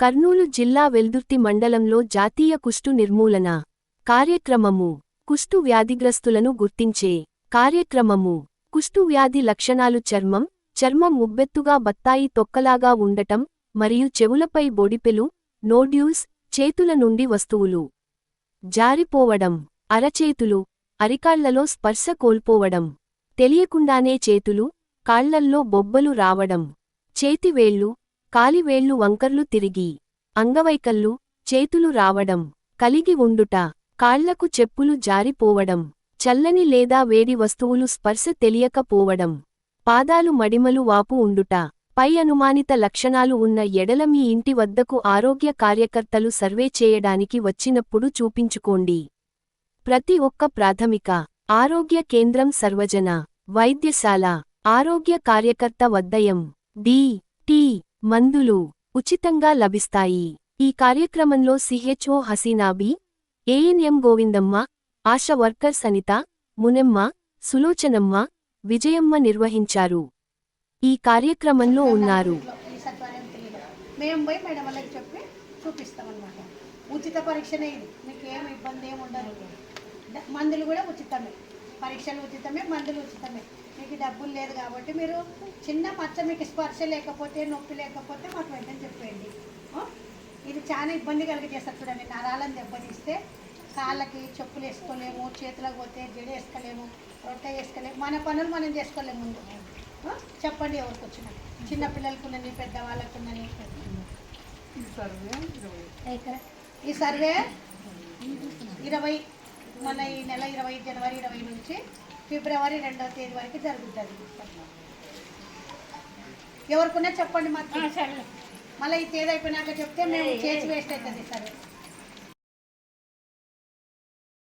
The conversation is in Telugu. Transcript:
కర్నూలు జిల్లా వెల్దుర్తి మండలంలో జాతీయ కుష్టు నిర్మూలన కార్యక్రమము. కుష్టు వ్యాధిగ్రస్తులను గుర్తించే కార్యక్రమము. కుష్టు వ్యాధి లక్షణాలు చర్మం చర్మం ఉబ్బెత్తుగా బత్తాయి తొక్కలాగా ఉండటం మరియు చెవులపై బొడిపెలు నోడ్యూల్స్ చేతుల నుండి వస్తువులు జారిపోవడం అరచేతులు అరికాళ్ళలో స్పర్శ కోల్పోవడం తెలియకుండానే చేతులు కాళ్ళల్లో బొబ్బలు రావడం చేతివేళ్ళు కాలివేళ్ళు వంకర్లు తిరిగి అంగవైకల్లు చేతులు రావడం కలిగి ఉండుట కాళ్ళకు చెప్పులు జారిపోవడం చల్లని లేదా వేడి వస్తువులు స్పర్శ తెలియకపోవడం పాదాలు మడిమలు వాపు ఉండుట పై అనుమానిత లక్షణాలు ఉన్న ఎడల మీ ఇంటి వద్దకు ఆరోగ్య కార్యకర్తలు సర్వే చేయడానికి వచ్చినప్పుడు చూపించుకోండి. ప్రతి ఒక్క ప్రాథమిక ఆరోగ్య కేంద్రం సర్వజన వైద్యశాల ఆరోగ్య కార్యకర్త వద్దయం డి టి మందులు ఉచితంగా లభిస్తాయి. ఈ కార్యక్రమంలో CHO Hasinabi ANM Govindamma ASHA worker Sanitha Munemma Sulochanamma Vijayamma నిర్వహించారు. ఈ కార్యక్రమంలో ఉన్నారు. మేము పోయి మేడం వాళ్ళకి చెప్పి చూపిస్తాం ఉచిత పరీక్షనే ఇది. మీకు ఏమి ఇబ్బంది ఏమి ఉండదు. మందులు కూడా ఉచితమే. పరీక్షలు ఉచితమే మందులు ఉచితమే. మీకు డబ్బులు లేదు కాబట్టి మీరు చిన్న మచ్చ మీకు స్పర్శ లేకపోతే నొప్పి లేకపోతే మాకు వెంటనే చెప్పేయండి? ఇది చాలా ఇబ్బంది కలిగజేస్తారు చూడండి. నరాలను దెబ్బతీస్తే కాళ్ళకి చెప్పులు వేసుకోలేము చేతులకు పోతే జడ వేసుకోలేము రొట్టె వేసుకోలేము మన పనులు మనం చేసుకోలేము ముందు? చెప్పండి ఎవరికి వచ్చిన. చిన్న పిల్లలకు ఉన్నది పెద్దవాళ్ళకు ఉన్నది ఈ సర్వే ఇరవై మన ఈ నెల ఇరవై జనవరి ఇరవై నుంచి ఫిబ్రవరి రెండవ తేదీ వరకు జరుగుతుంది. ఎవరికున్నా చెప్పండి మాకు. మళ్ళీ ఈ తేదీ అయిపోయినాక చెప్తే మేము చేసి వేస్ట్ అవుతుంది సరే.